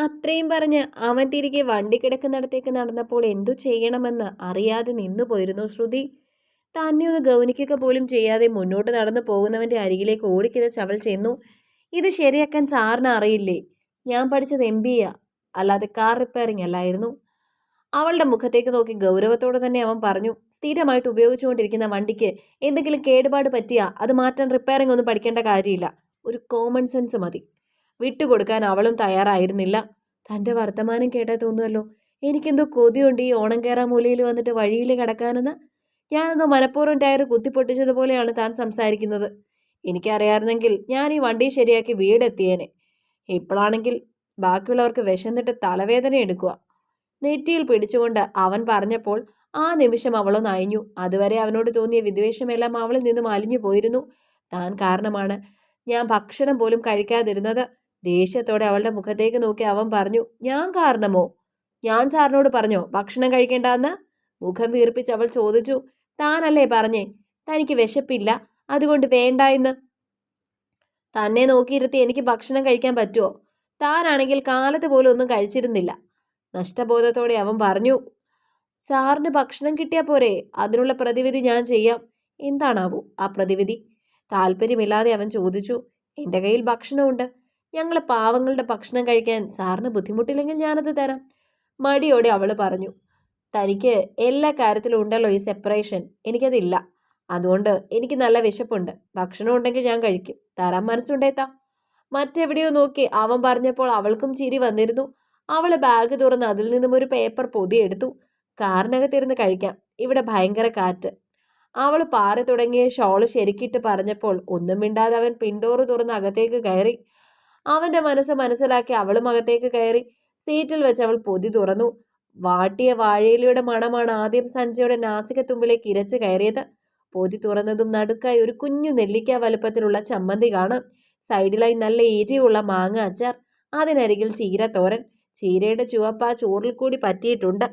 അത്രയും പറഞ്ഞ് അവൻ തിരികെ വണ്ടി കിടക്കുന്നിടത്തേക്ക് നടന്നപ്പോൾ എന്തു ചെയ്യണമെന്ന് അറിയാതെ നിന്നുപോയിരുന്നു ശ്രുതി. തന്നെ ഒന്ന് ഗൗനിക്കുക പോലും ചെയ്യാതെ മുന്നോട്ട് നടന്നു പോകുന്നവന്റെ അരികിലേക്ക് ഓടിക്കിതച്ച് അവൾ ചെന്നു. ഇത് ശരിയാക്കാൻ സാറിന് അറിയില്ലേ? ഞാൻ പഠിച്ചത് എം ബി അല്ലാതെ കാർ റിപ്പയറിംഗ് അല്ലായിരുന്നു. അവളുടെ മുഖത്തേക്ക് നോക്കി ഗൗരവത്തോടെ തന്നെ അവൻ പറഞ്ഞു സ്ഥിരമായിട്ട് ഉപയോഗിച്ചുകൊണ്ടിരിക്കുന്ന വണ്ടിക്ക് എന്തെങ്കിലും കേടുപാട് പറ്റിയാൽ അത് മാറ്റാൻ റിപ്പയറിംഗ് ഒന്നും പഠിക്കേണ്ട കാര്യമില്ല. ഒരു കോമൺ സെൻസ് മതി. വിട്ടുകൊടുക്കാൻ അവളും തയ്യാറായിരുന്നില്ല. തന്റെ വർത്തമാനം കേട്ടാൽ തോന്നുമല്ലോ എനിക്കെന്തോ കൊതിയുണ്ട് ഈ ഓണം കയറാൻ മൂലയിൽ വന്നിട്ട് വഴിയിൽ കിടക്കാനെന്ന്. ഞാനെന്തോ മനഃപൂർവം ടയർ കുത്തിപ്പൊട്ടിച്ചതുപോലെയാണ് താൻ സംസാരിക്കുന്നത്. എനിക്കറിയാമായിരുന്നെങ്കിൽ ഞാൻ ഈ വണ്ടി ശരിയാക്കി വീടെത്തിയേനെ. ഇപ്പോഴാണെങ്കിൽ ബാക്കിയുള്ളവർക്ക് വിശന്നിട്ട് തലവേദന എടുക്കുക. നെറ്റിയിൽ പിടിച്ചുകൊണ്ട് അവൻ പറഞ്ഞപ്പോൾ ആ നിമിഷം അവളൊന്ന് അയഞ്ഞു. അതുവരെ അവനോട് തോന്നിയ വിദ്വേഷമെല്ലാം അവളിൽ നിന്നും അലിഞ്ഞു പോയിരുന്നു. താൻ കാരണമാണ് ഞാൻ ഭക്ഷണം പോലും കഴിക്കാതിരുന്നത്. ദേഷ്യത്തോടെ അവളുടെ മുഖത്തേക്ക് നോക്കി അവൻ പറഞ്ഞു ഞാൻ കാരണമോ? ഞാൻ സാറിനോട് പറഞ്ഞോ? ഭക്ഷണം കഴിക്കേണ്ടെന്ന്? മുഖം വീർപ്പിച്ച് അവൾ ചോദിച്ചു താനല്ലേ പറഞ്ഞേ? തനിക്ക് വിശപ്പില്ല. അതുകൊണ്ട് വേണ്ട എന്ന്. തന്നെ നോക്കിയിരുത്തി എനിക്ക് ഭക്ഷണം കഴിക്കാൻ പറ്റുമോ താനാണെങ്കിൽ കാലത്ത് പോലും ഒന്നും കഴിച്ചിരുന്നില്ല. നഷ്ടബോധത്തോടെ അവൻ പറഞ്ഞു സാറിന് ഭക്ഷണം കിട്ടിയാൽ പോരെ? അതിനുള്ള പ്രതിവിധി ഞാൻ ചെയ്യാം. എന്താണാവൂ ആ പ്രതിവിധി? താല്പര്യമില്ലാതെ അവൻ ചോദിച്ചു എന്റെ കയ്യിൽ ഭക്ഷണമുണ്ട്. ഞങ്ങൾ പാവങ്ങളുടെ ഭക്ഷണം കഴിക്കാൻ സാറിന് ബുദ്ധിമുട്ടില്ലെങ്കിൽ ഞാനത് തരാം. മടിയോടെ അവൾ പറഞ്ഞു തനിക്ക് എല്ലാ കാര്യത്തിലും ഉണ്ടല്ലോ ഈ സെപ്പറേഷൻ എനിക്കതില്ല. അതുകൊണ്ട് എനിക്ക് നല്ല വിശപ്പുണ്ട്. ഭക്ഷണം ഉണ്ടെങ്കിൽ ഞാൻ കഴിക്കും. തരാൻ മനസ്സുണ്ടേത്താ മറ്റെവിടെയോ നോക്കി അവൻ പറഞ്ഞപ്പോൾ അവൾക്കും ചിരി വന്നിരുന്നു. അവൾ ബാഗ് തുറന്ന് അതിൽ നിന്നും ഒരു പേപ്പർ പൊതിയെടുത്തു കാറിനകത്തിരുന്ന് കഴിക്കാം. ഇവിടെ ഭയങ്കര കാറ്റ്. അവൾ പാറി തുടങ്ങിയ ഷോൾ ശരിക്കിട്ട് പറഞ്ഞപ്പോൾ ഒന്നും മിണ്ടാതെ അവൻ പിൻഡോറ് തുറന്ന് അകത്തേക്ക് കയറി. അവന്റെ മനസ്സ് മനസ്സിലാക്കി അവളും അകത്തേക്ക് കയറി സീറ്റിൽ വെച്ച് അവൾ പൊതി തുറന്നു. വാട്ടിയ വാഴയിലയുടെ മണമാണ് ആദ്യം സഞ്ജയുടെ നാസികത്തുമ്പിലേക്ക് ഇരച്ചു കയറിയത്. പൊതി തുറന്നതും നടുക്കായി ഒരു കുഞ്ഞു നെല്ലിക്ക വലുപ്പത്തിലുള്ള ചമ്മന്തി കാണാം. സൈഡിലായി നല്ല എരിയുള്ള മാങ്ങ അച്ചാർ അതിനരികിൽ ചീരത്തോരൻ ചീരയുടെ ചുവപ്പ് ആ ചോറിൽ കൂടി പറ്റിയിട്ടുണ്ട്.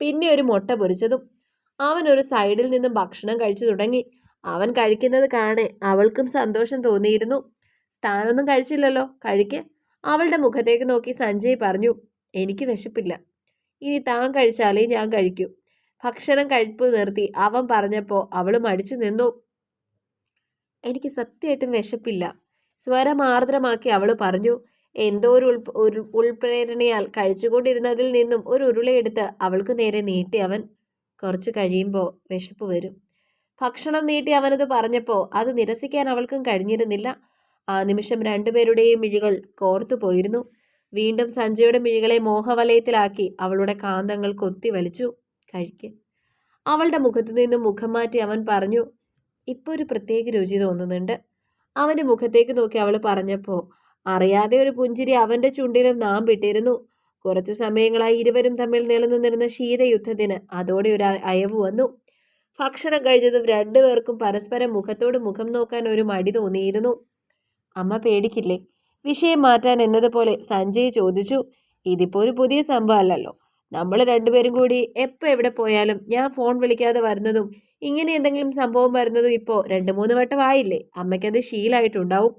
പിന്നെ ഒരു മുട്ട പൊരിച്ചതും. അവൻ ഒരു സൈഡിൽ നിന്നും ഭക്ഷണം കഴിച്ചു തുടങ്ങി. അവൻ കഴിക്കുന്നത് കാണെ അവൾക്കും സന്തോഷം തോന്നിയിരുന്നു. താനൊന്നും കഴിച്ചില്ലല്ലോ. കഴിക്ക്. അവളുടെ മുഖത്തേക്ക് നോക്കി സഞ്ജയ് പറഞ്ഞു എനിക്ക് വിശപ്പില്ല. ഇനി താൻ കഴിച്ചാലേ ഞാൻ കഴിക്കൂ. ഭക്ഷണം കഴിപ്പ് നിർത്തി അവൻ പറഞ്ഞപ്പോൾ അവൾ മടിച്ചു നിന്നു. എനിക്ക് സത്യമായിട്ടും വിശപ്പില്ല. സ്വരം ആർദ്രമാക്കി അവൾ പറഞ്ഞു എന്തോ ഒരു ഉൾ ഉൾപ്രേരണയാൽ കഴിച്ചുകൊണ്ടിരുന്നതിൽ നിന്നും ഒരു ഉരുളയെടുത്ത് അവൾക്ക് നേരെ നീട്ടി അവൻ. കുറച്ച് കഴിയുമ്പോൾ വിശപ്പ് വരും. ഭക്ഷണം നീട്ടി അവനത് പറഞ്ഞപ്പോൾ അത് നിരസിക്കാൻ അവൾക്കും കഴിഞ്ഞിരുന്നില്ല. ആ നിമിഷം രണ്ടുപേരുടെയും മിഴികൾ കോർത്തു പോയിരുന്നു. വീണ്ടും സഞ്ജയുടെ മിഴികളെ മോഹവലയത്തിലാക്കി അവളുടെ കാന്തങ്ങൾ കൊത്തി വലിച്ചു. കഴിക്ക്. അവളുടെ മുഖത്തു നിന്നും മുഖം മാറ്റി അവൻ പറഞ്ഞു ഇപ്പോൾ ഒരു പ്രത്യേക രുചി തോന്നുന്നുണ്ട്. അവന്റെ മുഖത്തേക്ക് നോക്കി അവൾ പറഞ്ഞപ്പോൾ അറിയാതെ ഒരു പുഞ്ചിരി അവന്റെ ചുണ്ടിലും നാം വിട്ടിരുന്നു. കുറച്ചു സമയങ്ങളായി ഇരുവരും തമ്മിൽ നിലനിന്നിരുന്ന ശീതയുദ്ധത്തിന് അതോടെ ഒരു അയവ് വന്നു. ഭക്ഷണം കഴിഞ്ഞതും രണ്ടുപേർക്കും പരസ്പരം മുഖത്തോട് മുഖം നോക്കാൻ ഒരു മടി തോന്നിയിരുന്നു. അമ്മ പേടിക്കില്ലേ? വിഷയം മാറ്റാൻ എന്നതുപോലെ സഞ്ജയ് ചോദിച്ചു. ഇതിപ്പോൾ ഒരു പുതിയ സംഭവം അല്ലല്ലോ നമ്മൾ രണ്ടുപേരും കൂടി എപ്പോൾ എവിടെ പോയാലും ഞാൻ ഫോൺ വിളിക്കാതെ വരുന്നതും ഇങ്ങനെ എന്തെങ്കിലും സംഭവം വരുന്നതും ഇപ്പോൾ രണ്ട് മൂന്ന് വട്ടം ആയില്ലേ? അമ്മയ്ക്കത് ശീലായിട്ടുണ്ടാവും.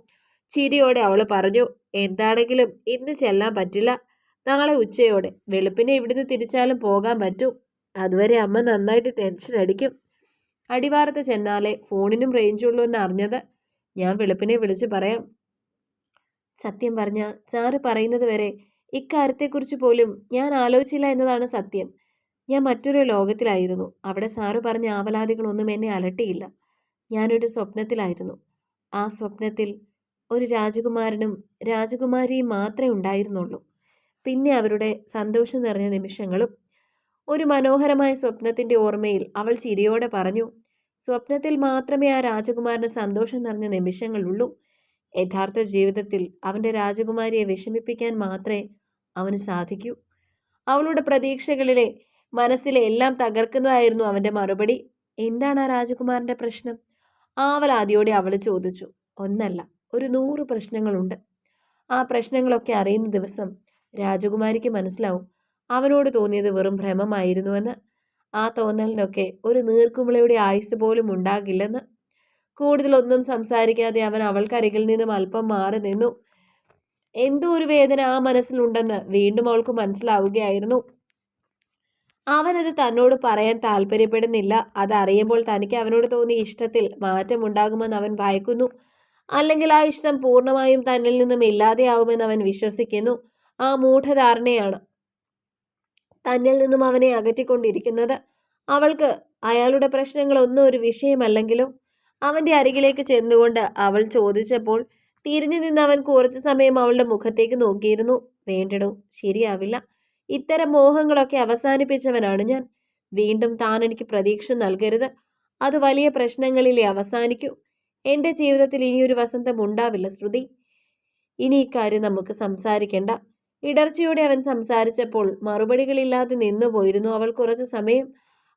ചിരിയോടെ അവൾ പറഞ്ഞു എന്താണെങ്കിലും ഇന്ന് ചെല്ലാൻ പറ്റില്ല. നാളെ ഉച്ചയോടെ. വെളുപ്പിനെ ഇവിടുന്ന് തിരിച്ചാലും പോകാൻ പറ്റും. അതുവരെ അമ്മ നന്നായിട്ട് ടെൻഷൻ അടിക്കും. അടിവാരത്ത് ചെന്നാലേ ഫോണിനും റേഞ്ചുള്ളൂ എന്ന് അറിഞ്ഞത് ഞാൻ വെളുപ്പിനെ വിളിച്ച് പറയാം. സത്യം പറഞ്ഞ സാറ് പറയുന്നത് വരെ ഇക്കാര്യത്തെക്കുറിച്ച് പോലും ഞാൻ ആലോചിച്ചില്ല എന്നതാണ് സത്യം. ഞാൻ മറ്റൊരു ലോകത്തിലായിരുന്നു. അവിടെ സാറ് പറഞ്ഞ ആവലാതികളൊന്നും എന്നെ അലട്ടിയില്ല. ഞാനൊരു സ്വപ്നത്തിലായിരുന്നു. ആ സ്വപ്നത്തിൽ ഒരു രാജകുമാരനും രാജകുമാരിയും മാത്രമേ ഉണ്ടായിരുന്നുള്ളൂ. പിന്നെ അവരുടെ സന്തോഷം നിറഞ്ഞ നിമിഷങ്ങളും ഒരു മനോഹരമായ സ്വപ്നത്തിന്റെ ഓർമ്മയിൽ അവൾ ചിരിയോടെ പറഞ്ഞു സ്വപ്നത്തിൽ മാത്രമേ ആ രാജകുമാരന് സന്തോഷം നിറഞ്ഞ നിമിഷങ്ങളുള്ളൂ. യഥാർത്ഥ ജീവിതത്തിൽ അവന്റെ രാജകുമാരിയെ വിഷമിപ്പിക്കാൻ മാത്രമേ അവന് സാധിക്കൂ. അവളുടെ പ്രതീക്ഷകളിലെ മനസ്സിലെ എല്ലാം തകർക്കുന്നതായിരുന്നു അവന്റെ മറുപടി. എന്താണ് ആ രാജകുമാരന്റെ പ്രശ്നം? ആവലാദിയോടെ അവൾ ചോദിച്ചു. ഒന്നല്ല ഒരു നൂറ് പ്രശ്നങ്ങളുണ്ട്. ആ പ്രശ്നങ്ങളൊക്കെ അറിയുന്ന ദിവസം രാജകുമാരിക്ക് മനസ്സിലാവും അവനോട് തോന്നിയത് വെറും ഭ്രമമായിരുന്നുവെന്ന്. ആ തോന്നലിനൊക്കെ ഒരു നീർക്കുമിളയുടെ ആയുസ് പോലും ഉണ്ടാകില്ലെന്ന്. കൂടുതലൊന്നും സംസാരിക്കാതെ അവൻ അവൾക്കരികിൽ നിന്നും അല്പം മാറി നിന്നു. എന്തോ ഒരു വേദന ആ മനസ്സിലുണ്ടെന്ന് വീണ്ടും അവൾക്ക് മനസ്സിലാവുകയായിരുന്നു. അവനത് തന്നോട് പറയാൻ താല്പര്യപ്പെടുന്നില്ല. അതറിയുമ്പോൾ തനിക്ക് അവനോട് തോന്നിയ ഇഷ്ടത്തിൽ മാറ്റമുണ്ടാകുമെന്ന് അവൻ ഭയക്കുന്നു. അല്ലെങ്കിൽ ആ ഇഷ്ടം പൂർണമായും തന്നിൽ നിന്നും ഇല്ലാതെയാവുമെന്ന് അവൻ വിശ്വസിക്കുന്നു. ആ മൂഢധാരണയാണ്. തന്നിൽ നിന്നും അവനെ അകറ്റിക്കൊണ്ടിരിക്കുന്നത്. അവൾക്ക് അയാളുടെ പ്രശ്നങ്ങളൊന്നും ഒരു വിഷയമല്ലെങ്കിലും അവന്റെ അരികിലേക്ക് ചെന്നുകൊണ്ട് അവൾ ചോദിച്ചപ്പോൾ തിരിഞ്ഞു നിന്ന് അവൻ കുറച്ചു സമയം അവളുടെ മുഖത്തേക്ക് നോക്കിയിരുന്നു. വേണ്ടടോ ശരിയാവില്ല. ഇത്തരം മോഹങ്ങളൊക്കെ അവസാനിപ്പിച്ചവനാണ് ഞാൻ. വീണ്ടും താൻ എനിക്ക് പ്രതീക്ഷ നൽകരുത്. അത് വലിയ പ്രശ്നങ്ങളിലെ അവസാനിക്കൂ. എന്റെ ജീവിതത്തിൽ ഇനിയൊരു വസന്തം ഉണ്ടാവില്ല ശ്രുതി. ഇനി ഇക്കാര്യം നമുക്ക് സംസാരിക്കേണ്ട. ഇടർച്ചയോടെ അവൻ സംസാരിച്ചപ്പോൾ മറുപടികളില്ലാതെ നിന്നു പോയിരുന്നു അവൾ കുറച്ചു സമയം.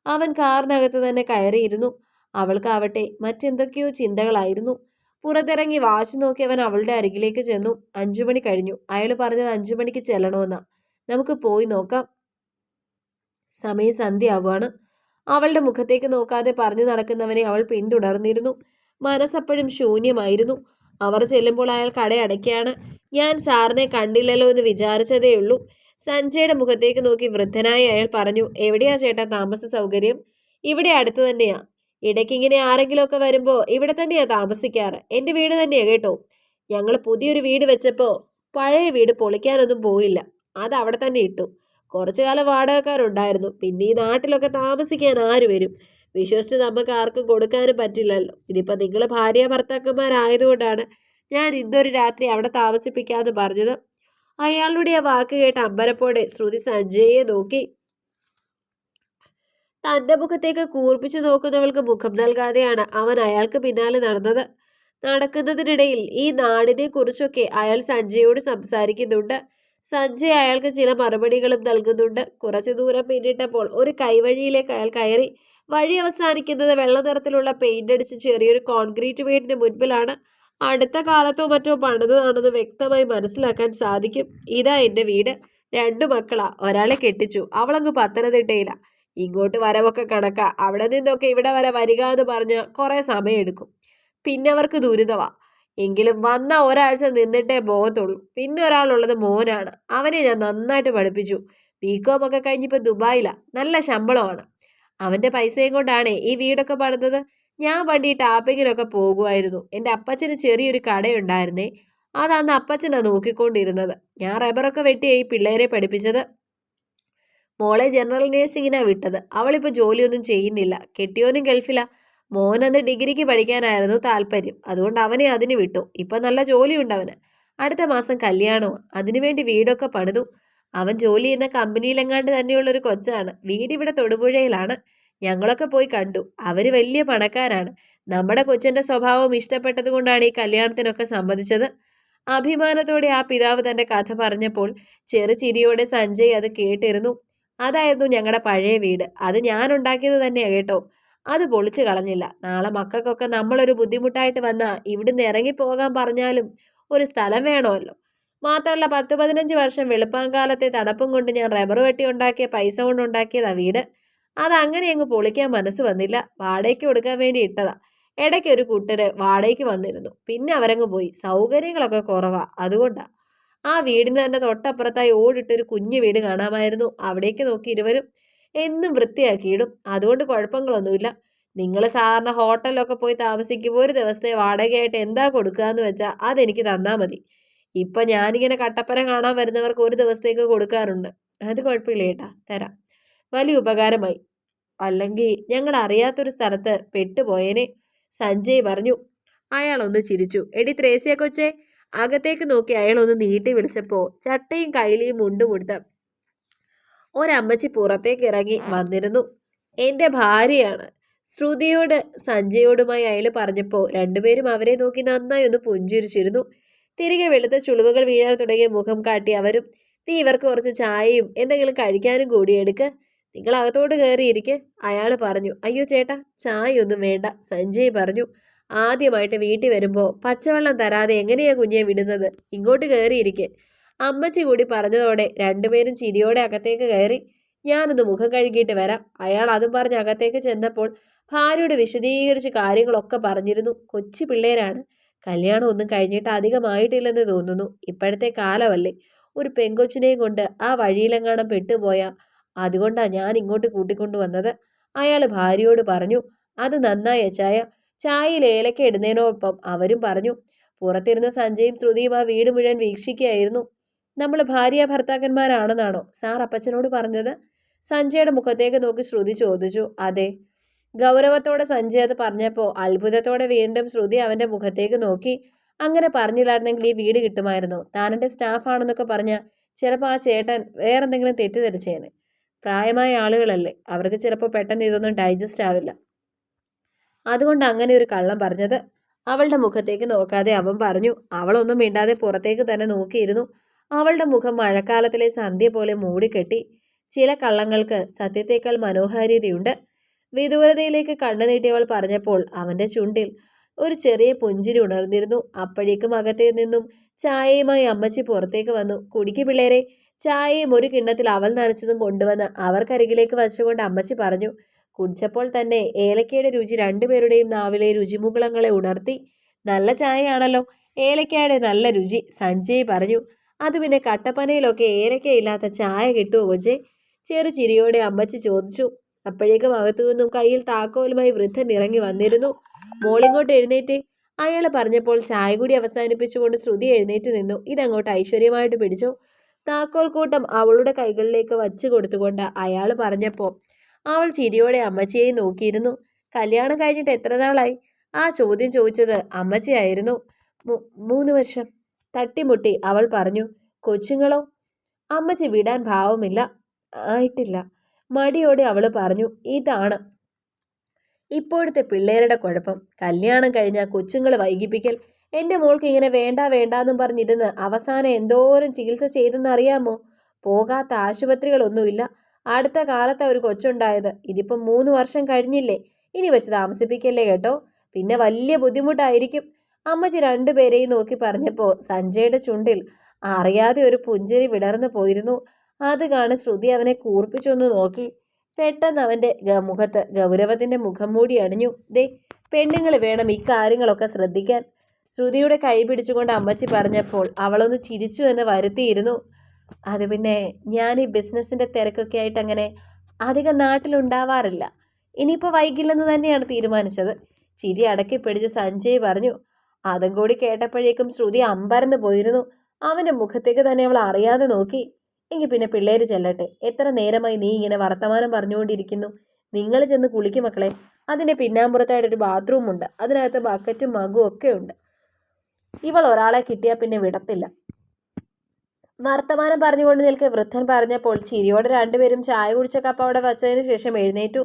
അവൻ കാറിനകത്ത് തന്നെ കയറിയിരുന്നു. അവൾക്കാവട്ടെ മറ്റെന്തൊക്കെയോ ചിന്തകളായിരുന്നു. പുറത്തിറങ്ങി നോക്കി അവൻ അവളുടെ അരികിലേക്ക് ചെന്നു. അഞ്ചു മണി കഴിഞ്ഞു. അയാൾ പറഞ്ഞത് അഞ്ചു മണിക്ക് ചെല്ലണമെന്നാ. നമുക്ക് പോയി നോക്കാം. സമയം സന്ധ്യയാവുകയാണ്. അവളുടെ മുഖത്തേക്ക് നോക്കാതെ പറഞ്ഞു നടക്കുന്നവനെ അവൾ പിന്തുടർന്നിരുന്നു. മനസ്സപ്പോഴും ശൂന്യമായിരുന്നു. അവർ ചെല്ലുമ്പോൾ അയാൾ കട അടയ്ക്കുകയാണ്. ഞാൻ സാറിനെ കണ്ടില്ലല്ലോ എന്ന് വിചാരിച്ചതേയുള്ളൂ സഞ്ജയുടെ മുഖത്തേക്ക് നോക്കി വൃദ്ധനായി അയാൾ പറഞ്ഞു എവിടെയാ ചേട്ടാ താമസ സൗകര്യം? ഇവിടെ അടുത്ത് തന്നെയാ. ഇടയ്ക്ക് ഇങ്ങനെ ആരെങ്കിലുമൊക്കെ വരുമ്പോൾ ഇവിടെ തന്നെയാ താമസിക്കാറ്. എന്റെ വീട് തന്നെയാ കേട്ടോ. ഞങ്ങൾ പുതിയൊരു വീട് വെച്ചപ്പോൾ പഴയ വീട് പൊളിക്കാനൊന്നും പോയില്ല. അത് അവിടെ തന്നെ ഇട്ടു. കുറച്ചു കാലം വാടകക്കാരുണ്ടായിരുന്നു. പിന്നെ ഈ നാട്ടിലൊക്കെ താമസിക്കാൻ ആര് വരും? വിശ്വസിച്ച് നമുക്ക് ആർക്കും കൊടുക്കാനും പറ്റില്ലല്ലോ. ഇതിപ്പോൾ നിങ്ങൾ ഭാര്യ ഭർത്താക്കന്മാരായതുകൊണ്ടാണ് ഞാൻ ഇന്നൊരു രാത്രി അവിടെ താമസിപ്പിക്കാമെന്ന് പറഞ്ഞത്. അയാളുടെ ആ വാക്ക് കേട്ട് അമ്പരപ്പോടെ ശ്രുതി സഞ്ജയെ നോക്കി. തന്റെ മുഖത്തേക്ക് കൂർപ്പിച്ചു നോക്കുന്നവൾക്ക് മുഖം നൽകാതെയാണ് അവൻ അയാൾക്ക് പിന്നാലെ നടന്നത്. നടക്കുന്നതിനിടയിൽ ഈ നാടിനെ കുറിച്ചൊക്കെ അയാൾ സഞ്ജയോട് സംസാരിക്കുന്നുണ്ട്. സഞ്ജയ് അയാൾക്ക് ചില മറുപടികളും നൽകുന്നുണ്ട്. കുറച്ചു ദൂരം പിന്നിട്ടപ്പോൾ ഒരു കൈവഴിയിലേക്ക് അയാൾ കയറി. വഴി അവസാനിക്കുന്നത് വെള്ള നിറത്തിലുള്ള പെയിന്റ് അടിച്ച് ചെറിയൊരു കോൺക്രീറ്റ് വീടിന് മുൻപിലാണ്. അടുത്ത കാലത്തോ മറ്റോ പണിതാണെന്ന് വ്യക്തമായി മനസ്സിലാക്കാൻ സാധിക്കും. ഇതാ എന്റെ വീട്. രണ്ടു മക്കളാ. ഒരാളെ കെട്ടിച്ചു. അവളങ്ങ് പത്തനംതിട്ടയില. ഇങ്ങോട്ട് വരവൊക്കെ കണക്കാ. അവിടെ നിന്നൊക്കെ ഇവിടെ വരെ വരിക എന്ന് പറഞ്ഞ് കുറേ സമയമെടുക്കും പിന്നെ അവർക്ക് ദുരിതമാ. എങ്കിലും വന്ന ഒരാഴ്ച നിന്നിട്ടേ പോകത്തുള്ളൂ. പിന്നെ ഒരാളുള്ളത് മോനാണ്. അവനെ ഞാൻ നന്നായിട്ട് പഠിപ്പിച്ചു. ബികോം ഒക്കെ കഴിഞ്ഞിപ്പോൾ ദുബായിലാ. നല്ല ശമ്പളമാണ്. അവന്റെ പൈസയും കൊണ്ടാണ് ഈ വീടൊക്കെ പണിതത്. ഞാൻ പണ്ട് ഈ ടാപ്പിങ്ങിനൊക്കെ പോകുമായിരുന്നു എന്റെ അപ്പച്ചന് ചെറിയൊരു കടയുണ്ടായിരുന്നേ. അതാണ് അപ്പച്ചനാണ് നോക്കിക്കൊണ്ടിരുന്നത്. ഞാൻ റബ്ബറൊക്കെ വെട്ടിയാ ഈ പിള്ളേരെ പഠിപ്പിച്ചത്. മോളെ ജനറൽ നേഴ്സിങ്ങിനാണ് വിട്ടത്. അവളിപ്പോൾ ജോലിയൊന്നും ചെയ്യുന്നില്ല. കെട്ടിയോനും ഗൾഫിലാ. മോനന്ന് ഡിഗ്രിക്ക് പഠിക്കാനായിരുന്നു താല്പര്യം. അതുകൊണ്ട് അവനെ അതിന് വിട്ടു. ഇപ്പം നല്ല ജോലിയുണ്ട് അവന്. അടുത്ത മാസം കല്യാണവും. അതിനുവേണ്ടി വീടൊക്കെ പണിതു. അവൻ ജോലി ചെയ്യുന്ന കമ്പനിയിലെങ്ങാണ്ട് തന്നെയുള്ളൊരു കൊച്ചാണ്. വീടിവിടെ തൊടുപുഴയിലാണ്. ഞങ്ങളൊക്കെ പോയി കണ്ടു. അവർ വലിയ പണക്കാരാണ്. നമ്മുടെ കൊച്ചിന്റെ സ്വഭാവം ഇഷ്ടപ്പെട്ടത് കൊണ്ടാണ് ഈ കല്യാണത്തിനൊക്കെ സമ്മതിച്ചത്. അഭിമാനത്തോടെ ആ പിതാവ് തന്റെ കഥ പറഞ്ഞപ്പോൾ ചെറു ചിരിയോടെ സഞ്ജയ് അത് കേട്ടിരുന്നു. അതായിരുന്നു ഞങ്ങളുടെ പഴയ വീട്. അത് ഞാൻ ഉണ്ടാക്കിയത് തന്നെയാണ് കേട്ടോ. അത് പൊളിച്ചു കളഞ്ഞില്ല. നാളെ മക്കൾക്കൊക്കെ നമ്മളൊരു ബുദ്ധിമുട്ടായിട്ട് വന്നാൽ ഇവിടുന്ന് ഇറങ്ങിപ്പോകാൻ പറഞ്ഞാലും ഒരു സ്ഥലം വേണമല്ലോ. മാത്രമല്ല പത്ത് പതിനഞ്ച് വർഷം വെളുപ്പാങ്കാലത്തെ തണുപ്പും കൊണ്ട് ഞാൻ റബ്ബർ വെട്ടി ഉണ്ടാക്കിയ പൈസ കൊണ്ട് ഉണ്ടാക്കിയതാ വീട്. അതങ്ങനെ അങ്ങ് പൊളിക്കാൻ മനസ്സ് വന്നില്ല. വാടകയ്ക്ക് കൊടുക്കാൻ വേണ്ടി ഇട്ടതാ. ഇടയ്ക്ക് ഒരു കൂട്ടര് വാടകയ്ക്ക് വന്നിരുന്നു. പിന്നെ അവരങ്ങ് പോയി. സൗകര്യങ്ങളൊക്കെ കുറവാ. അതുകൊണ്ടാ. ആ വീടിന് തന്നെ തൊട്ടപ്പുറത്തായി ഓടിട്ടൊരു കുഞ്ഞു വീട് കാണാമായിരുന്നു. അവിടേക്ക് നോക്കി ഇരുവരും എന്നും വൃത്തിയാക്കിയിടും അതുകൊണ്ട് കുഴപ്പങ്ങളൊന്നുമില്ല. നിങ്ങൾ സാധാരണ ഹോട്ടലിലൊക്കെ പോയി താമസിക്കുമ്പോൾ ഒരു ദിവസത്തെ വാടകയായിട്ട് എന്താ കൊടുക്കുക എന്ന് വെച്ചാൽ അതെനിക്ക് തന്നാൽ മതി. ഇപ്പം ഞാനിങ്ങനെ കട്ടപ്പന കാണാൻ വരുന്നവർക്ക് ഒരു ദിവസത്തേക്ക് കൊടുക്കാറുണ്ട്. അത് കുഴപ്പമില്ല ഏട്ടാ. തരാം. വലിയ ഉപകാരമായി. അല്ലെങ്കിൽ ഞങ്ങൾ അറിയാത്തൊരു സ്ഥലത്ത് പെട്ടുപോയേനെ. സഞ്ജയ് പറഞ്ഞു. അയാളൊന്ന് ചിരിച്ചു. എടി ത്രേസ്യ കൊച്ചെ അകത്തേക്ക് നോക്കി അയാളൊന്ന് നീട്ടി വിളിച്ചപ്പോൾ ചട്ടയും കൈലിയും മുണ്ടും കൊടുത്ത് ഒരമ്മച്ചി പുറത്തേക്ക് ഇറങ്ങി വന്നിരുന്നു. എന്റെ ഭാര്യയാണ്. ശ്രുതിയോട് സഞ്ജയോടുമായി അയാൾ പറഞ്ഞപ്പോൾ രണ്ടുപേരും അവരെ നോക്കി നന്നായി ഒന്ന് പുഞ്ചിരിച്ചിരുന്നു. തിരികെ വെളുത്ത ചുളിവുകൾ വീഴാൻ തുടങ്ങിയ മുഖം കാട്ടി അവരും നീ ഇവർക്ക് കുറച്ച് ചായയും എന്തെങ്കിലും കഴിക്കാനും കൂടി എടുക്ക്. നിങ്ങൾ അകത്തോട്ട് കയറിയിരിക്കെ അയാൾ പറഞ്ഞു. അയ്യോ ചേട്ടാ ചായയൊന്നും വേണ്ട സഞ്ജയ് പറഞ്ഞു. ആദ്യമായിട്ട് വീട്ടിൽ വരുമ്പോൾ പച്ചവെള്ളം തരാതെ എങ്ങനെയാ കുഞ്ഞെ വിടുന്നത്? ഇങ്ങോട്ട് കയറിയിരിക്കെ അമ്മച്ചി കൂടി പറഞ്ഞതോടെ രണ്ടുപേരും ചിരിയോടെ അകത്തേക്ക് കയറി. ഞാനൊന്ന് മുഖം കഴുകിയിട്ട് വരാം. അയാൾ അതും പറഞ്ഞ് അകത്തേക്ക് ചെന്നപ്പോൾ ഭാര്യയോട് വിശദീകരിച്ച് കാര്യങ്ങളൊക്കെ പറഞ്ഞിരുന്നു. കൊച്ചു പിള്ളേരാണ്. കല്യാണം ഒന്നും കഴിഞ്ഞിട്ട് അധികമായിട്ടില്ലെന്ന് തോന്നുന്നു. ഇപ്പോഴത്തെ കാലമല്ലേ. ഒരു പെങ്കൊച്ചിനെയും കൊണ്ട് ആ വഴിയിലെങ്ങാണം പെട്ടുപോയാ? അതുകൊണ്ടാണ് ഞാൻ ഇങ്ങോട്ട് കൂട്ടിക്കൊണ്ടു വന്നത്. അയാൾ ഭാര്യയോട് പറഞ്ഞു അത് നന്നായി അച്ചായ. ചായയിൽ ഏലക്ക ഇടുന്നതിനോടൊപ്പം അവരും പറഞ്ഞു പുറത്തിരുന്ന സഞ്ജയും ശ്രുതിയും ആ വീട് മുഴുവൻ വീക്ഷിക്കുകയായിരുന്നു. നമ്മൾ ഭാര്യ ഭർത്താക്കന്മാരാണെന്നാണോ സാർ അപ്പച്ചനോട് പറഞ്ഞത്? സഞ്ജയുടെ മുഖത്തേക്ക് നോക്കി ശ്രുതി ചോദിച്ചു അതെ. ഗൗരവത്തോടെ സഞ്ജയ് അത് പറഞ്ഞപ്പോൾ അത്ഭുതത്തോടെ വീണ്ടും ശ്രുതി അവന്റെ മുഖത്തേക്ക് നോക്കി. അങ്ങനെ പറഞ്ഞില്ലായിരുന്നെങ്കിൽ ഈ വീട് കിട്ടുമായിരുന്നു. താനെന്റെ സ്റ്റാഫാണെന്നൊക്കെ പറഞ്ഞ ചിലപ്പോൾ ആ ചേട്ടൻ വേറെന്തെങ്കിലും തെറ്റിദ്ധരിച്ചേനെ. പ്രായമായ ആളുകളല്ലേ. അവർക്ക് ചിലപ്പോൾ പെട്ടെന്ന് ഇതൊന്നും ഡൈജസ്റ്റ് ആവില്ല. അതുകൊണ്ട് അങ്ങനെ ഒരു കള്ളം പറഞ്ഞത് അവളുടെ മുഖത്തേക്ക് നോക്കാതെ അവൻ പറഞ്ഞു അവളൊന്നും മിണ്ടാതെ പുറത്തേക്ക് തന്നെ നോക്കിയിരുന്നു. അവളുടെ മുഖം മഴക്കാലത്തിലെ സന്ധ്യ പോലെ മൂടിക്കെട്ടി. ചില കള്ളങ്ങൾക്ക് സത്യത്തേക്കാൾ മനോഹാരിതയുണ്ട്. വിദൂരതയിലേക്ക് കണ്ണു നീട്ടിയവൾ പറഞ്ഞപ്പോൾ അവന്റെ ചുണ്ടിൽ ഒരു ചെറിയ പുഞ്ചിരി ഉണർന്നിരുന്നു. അപ്പോഴേക്കും അകത്തേ നിന്നും ചായയുമായി അമ്മച്ചി പുറത്തേക്ക് വന്നു. കുടിക്ക് പിള്ളേരെ. ചായയും ഒരു കിണ്ണത്തിൽ അവൽ നനച്ചതും കൊണ്ടുവന്ന് അവർക്കരികിലേക്ക് വച്ചുകൊണ്ട് അമ്മച്ചി പറഞ്ഞു കുടിച്ചപ്പോൾ തന്നെ ഏലക്കയുടെ രുചി രണ്ടുപേരുടെയും നാവിലെ രുചിമുകുളങ്ങളെ ഉണർത്തി. നല്ല ചായയാണല്ലോ. ഏലക്കയുടെ നല്ല രുചി സഞ്ജയ് പറഞ്ഞു. അത് പിന്നെ കട്ടപ്പനയിലൊക്കെ ഏലക്കയില്ലാത്ത ചായ കിട്ടുമോ കൊച്ചേ? ചെറു ചിരിയോടെ അമ്മച്ചി ചോദിച്ചു. അപ്പോഴേക്കും അകത്തു നിന്നും കയ്യിൽ താക്കോലുമായി വൃദ്ധൻ ഇറങ്ങി വന്നിരുന്നു. മോളിങ്ങോട്ട് എഴുന്നേറ്റ് അയാൾ പറഞ്ഞപ്പോൾ ചായ കൂടി അവസാനിപ്പിച്ചുകൊണ്ട് ശ്രുതി എഴുന്നേറ്റ് നിന്നു. ഇതങ്ങോട്ട് ഐശ്വര്യമായിട്ട് പിടിച്ചു. താക്കോൽ കൂട്ടം അവളുടെ കൈകളിലേക്ക് വച്ചു കൊടുത്തുകൊണ്ട് അയാൾ പറഞ്ഞപ്പോൾ അവൾ ചിരിയോടെ അമ്മച്ചിയെ നോക്കിയിരുന്നു. കല്യാണം കഴിഞ്ഞിട്ട് എത്ര നാളായി? ആ ചോദ്യം ചോദിച്ചത് അമ്മച്ചിയായിരുന്നു. മൂന്ന് വർഷം. തട്ടിമുട്ടി അവൾ പറഞ്ഞു കൊച്ചുങ്ങളോ? അമ്മച്ചി വിടാൻ ഭാവമില്ല. ആയിട്ടില്ല. മടിയോടെ അവൾ പറഞ്ഞു ഇതാണ്. ഇപ്പോഴത്തെ പിള്ളേരുടെ കുഴപ്പം. കല്യാണം കഴിഞ്ഞാൽ കൊച്ചുങ്ങൾ വൈകിപ്പിക്കൽ. എന്റെ മോൾക്ക് ഇങ്ങനെ വേണ്ട വേണ്ടാന്നും പറഞ്ഞിരുന്ന് അവസാനം എന്തോരം ചികിത്സ ചെയ്തെന്നറിയാമോ പോകാത്ത ആശുപത്രികളൊന്നുമില്ല. അടുത്ത കാലത്ത് ഒരു കൊച്ചുണ്ടായത്. ഇതിപ്പം മൂന്ന് വർഷം കഴിഞ്ഞില്ലേ? ഇനി വെച്ച് താമസിപ്പിക്കല്ലേ കേട്ടോ? പിന്നെ വലിയ ബുദ്ധിമുട്ടായിരിക്കും. അമ്മച്ചി രണ്ടുപേരെയും നോക്കി പറഞ്ഞപ്പോൾ സഞ്ജയുടെ ചുണ്ടിൽ അറിയാതെ ഒരു പുഞ്ചിരി വിടർന്നു പോയിരുന്നു. അത് കാണി ശ്രുതി അവനെ കൂർപ്പിച്ചൊന്ന് നോക്കി. പെട്ടെന്ന് അവന്റെ മുഖത്ത് ഗൗരവത്തിന്റെ മുഖം മൂടി അണിഞ്ഞു. ദേ പെണ്ണുങ്ങൾ വേണം ഇക്കാര്യങ്ങളൊക്കെ ശ്രദ്ധിക്കാൻ. ശ്രുതിയുടെ കൈ പിടിച്ചുകൊണ്ട് അമ്മച്ചി പറഞ്ഞപ്പോൾ അവളൊന്ന് ചിരിച്ചു എന്ന് വരുത്തിയിരുന്നു. അത് പിന്നെ ഞാൻ ഈ ബിസിനസ്സിന്റെ തിരക്കൊക്കെ ആയിട്ട് അങ്ങനെ അധികം നാട്ടിലുണ്ടാവാറില്ല. ഇനിയിപ്പോൾ വൈകില്ലെന്ന് തന്നെയാണ് തീരുമാനിച്ചത്. ചിരി അടക്കി പിടിച്ച് സഞ്ജയ് പറഞ്ഞു. അതും കൂടി കേട്ടപ്പോഴേക്കും ശ്രുതി അമ്പരന്ന് പോയിരുന്നു. അവന്റെ മുഖത്തേക്ക് തന്നെ അവൾ അറിയാതെ നോക്കി. എങ്കിൽ പിന്നെ പിള്ളേർ ചെല്ലട്ടെ. എത്ര നേരമായി നീ ഇങ്ങനെ വർത്തമാനം പറഞ്ഞുകൊണ്ടിരിക്കുന്നു? നിങ്ങൾ ചെന്ന് കുളിക്കും മക്കളെ. അതിന്റെ പിന്നാമ്പുറത്തായിട്ടൊരു ബാത്റൂം ഉണ്ട്. അതിനകത്ത് ബക്കറ്റും മഗും ഒക്കെ ഉണ്ട്. ഇവൾ ഒരാളെ കിട്ടിയാൽ പിന്നെ വിടത്തില്ല. വർത്തമാനം പറഞ്ഞുകൊണ്ട് നിൽക്കെ വൃദ്ധൻ പറഞ്ഞപ്പോൾ ചിരിയോടെ രണ്ടുപേരും ചായ കുടിച്ച കപ്പ അവിടെ വച്ചതിന് ശേഷം എഴുന്നേറ്റു.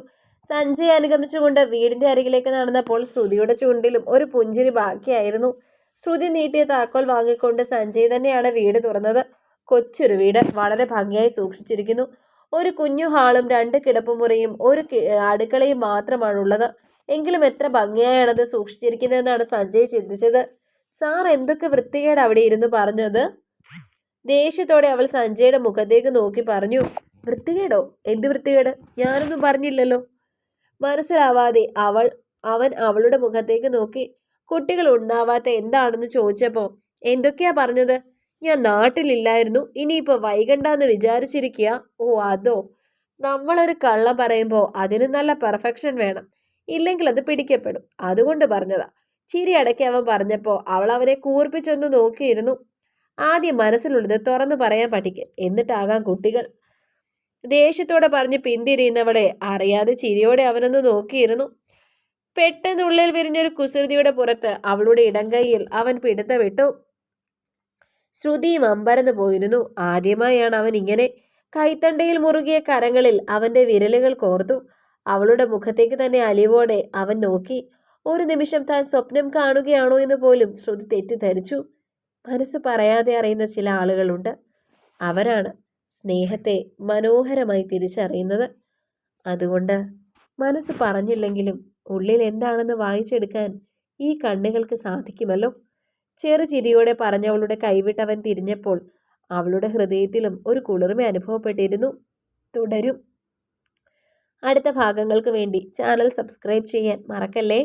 സഞ്ജയ് അനുഗമിച്ചുകൊണ്ട് വീടിന്റെ അരികിലേക്ക് നടന്നപ്പോൾ ശ്രുതിയുടെ ചുണ്ടിലും ഒരു പുഞ്ചിരി ബാക്കിയായിരുന്നു. ശ്രുതി നീട്ടിയ താക്കോൽ വാങ്ങിക്കൊണ്ട് സഞ്ജയ് തന്നെയാണ് വീട് തുറന്നത്. കൊച്ചൊരു വീട് വളരെ ഭംഗിയായി സൂക്ഷിച്ചിരിക്കുന്നു. ഒരു കുഞ്ഞു ഹാളും രണ്ട് കിടപ്പുമുറിയും ഒരു അടുക്കളയും മാത്രമാണുള്ളത്. എങ്കിലും എത്ര ഭംഗിയായാണത് സൂക്ഷിച്ചിരിക്കുന്നതെന്നാണ് സഞ്ജയ് ചിന്തിച്ചത്. സാർ എന്തൊക്കെ വൃത്തികേട് അവിടെ ഇരുന്ന് പറഞ്ഞത്? ദേഷ്യത്തോടെ അവൾ സഞ്ജയുടെ മുഖത്തേക്ക് നോക്കി പറഞ്ഞു. വൃത്തികേടോ? എന്ത് വൃത്തികേട്? ഞാനൊന്നും പറഞ്ഞില്ലല്ലോ. മനസ്സിലാവാതെ അവൾ അവൻ അവളുടെ മുഖത്തേക്ക് നോക്കി. കുട്ടികൾ ഉണ്ടാവാത്ത എന്താണെന്ന് ചോദിച്ചപ്പോൾ എന്തൊക്കെയാ പറഞ്ഞത്? ഞാൻ നാട്ടിലില്ലായിരുന്നു ഇനിയിപ്പോൾ വൈകണ്ടെന്ന് വിചാരിച്ചിരിക്കുക ഓ അതോ. നമ്മളൊരു കള്ളം പറയുമ്പോൾ അതിന് നല്ല പെർഫെക്ഷൻ വേണം. ഇല്ലെങ്കിൽ അത് പിടിക്കപ്പെടും. അതുകൊണ്ട് പറഞ്ഞതാ. ചിരി അടക്കി അവൻ പറഞ്ഞപ്പോൾ അവൾ അവനെ കൂർപ്പിച്ചൊന്ന് നോക്കിയിരുന്നു. ആദ്യം മനസ്സിലുള്ളത് തുറന്നു പറയാൻ പഠിക്ക്. എന്നിട്ടാകാം കുട്ടികൾ. ദേഷ്യത്തോടെ പറഞ്ഞ് പിന്തിരിയുന്നവളെ അറിയാതെ ചിരിയോടെ അവനൊന്ന് നോക്കിയിരുന്നു. പെട്ടെന്നുള്ളിൽ വിരിഞ്ഞൊരു കുസൃതിയുടെ പുറത്ത് അവളുടെ ഇടം കൈയിൽ അവൻ പിടുത്തമിട്ടു. ശ്രുതിയും അമ്പരന്ന് പോയിരുന്നു. ആദ്യമായാണ് അവൻ ഇങ്ങനെ കൈത്തണ്ടയിൽ മുറുകിയ കരങ്ങളിൽ അവന്റെ വിരലുകൾ കോർത്തു. അവളുടെ മുഖത്തേക്ക് തന്നെ അലിവോടെ അവൻ നോക്കി. ഒരു നിമിഷം താൻ സ്വപ്നം കാണുകയാണോ എന്ന് പോലും ശ്രുതി തെറ്റിദ്ധരിച്ചു. മനസ്സ് പറയാതെ അറിയുന്ന ചില ആളുകളുണ്ട്. അവരാണ് സ്നേഹത്തെ മനോഹരമായി തിരിച്ചറിയുന്നത്. അതുകൊണ്ട് മനസ്സ് പറഞ്ഞില്ലെങ്കിലും ഉള്ളിൽ എന്താണെന്ന് വായിച്ചെടുക്കാൻ ഈ കണ്ണുകൾക്ക് സാധിക്കുമല്ലോ. ചെറു ചിരിയോടെ പറഞ്ഞവളുടെ കൈവിട്ടവൻ തിരിഞ്ഞപ്പോൾ അവളുടെ ഹൃദയത്തിലും ഒരു കുളിർമ അനുഭവപ്പെട്ടിരുന്നു. തുടരും. അടുത്ത ഭാഗങ്ങൾക്ക് വേണ്ടി ചാനൽ സബ്സ്ക്രൈബ് ചെയ്യാൻ മറക്കല്ലേ?